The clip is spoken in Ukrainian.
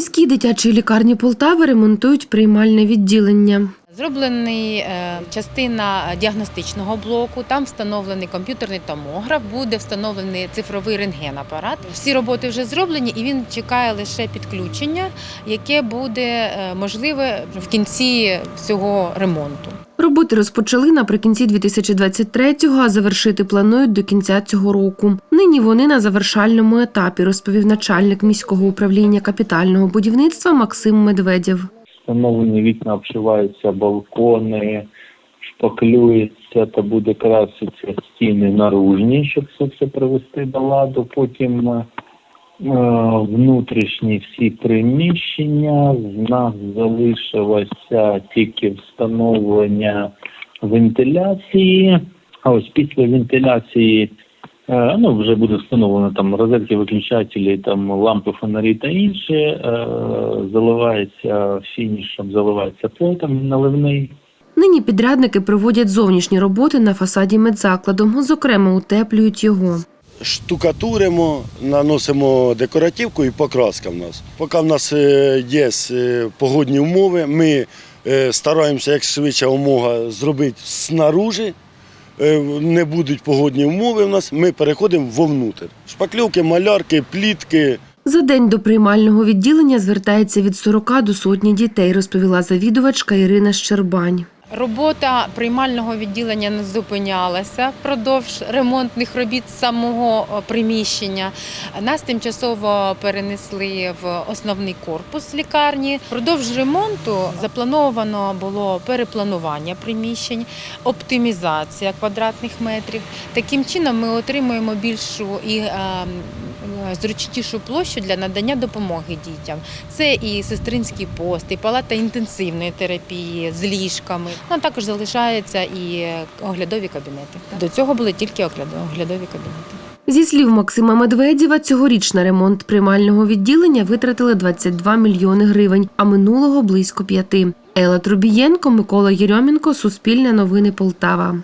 міській дитячій лікарні Полтави ремонтують приймальне відділення. Зроблений е, частина діагностичного блоку, там встановлений комп'ютерний томограф, буде встановлений цифровий рентгенапарат. Всі роботи вже зроблені, і він чекає лише підключення, яке буде е, можливе в кінці всього ремонту. Роботи розпочали наприкінці 2023-го, а завершити планують до кінця цього року. Нині вони на завершальному етапі, розповів начальник міського управління капітального будівництва Максим Медведєв. Встановлені вікна обшиваються, балкони, шпаклюється та буде краситися стіни наружні, щоб це все привести до ладу. Потім е, внутрішні всі приміщення. В нас залишилося тільки встановлення вентиляції. А ось після вентиляції Ну, вже буде встановлено там розетки, виключателі, там лампи, фонарі та інше. Е, Заливається фінішем, заливається плотом наливний. Нині підрядники проводять зовнішні роботи на фасаді медзакладу, зокрема утеплюють його. штукатуримо, наносимо декоративку і покраска в нас. Поки в нас е, є е, погодні умови, ми е, стараємося як швидше умога зробити снаружи. Е, Не будуть погодні умови в нас, ми переходимо вовнутрь. Шпакльовки, малярки, плітки. За день до приймального відділення звертається від 40 до сотні дітей, розповіла завідувачка Ірина Щербань. Робота приймального відділення не зупинялася впродовж ремонтних робіт самого приміщення. Нас тимчасово перенесли в основний корпус лікарні. Впродовж ремонту заплановано було перепланування приміщень, оптимізація квадратних метрів. Таким чином ми отримуємо більшу і е, е, зручнішу площу для надання допомоги дітям. Це і сестринський пост, і палата інтенсивної терапії з ліжками. Ну, а також залишаються і оглядові кабінети. До цього були тільки оглядові кабінети. Зі слів Максима Медведєва, цьогоріч на ремонт приймального відділення витратили 22 мільйони гривень, а минулого близько п'яти. Елла Трубієнко, Микола Єрьомінко, Суспільне новини Полтава.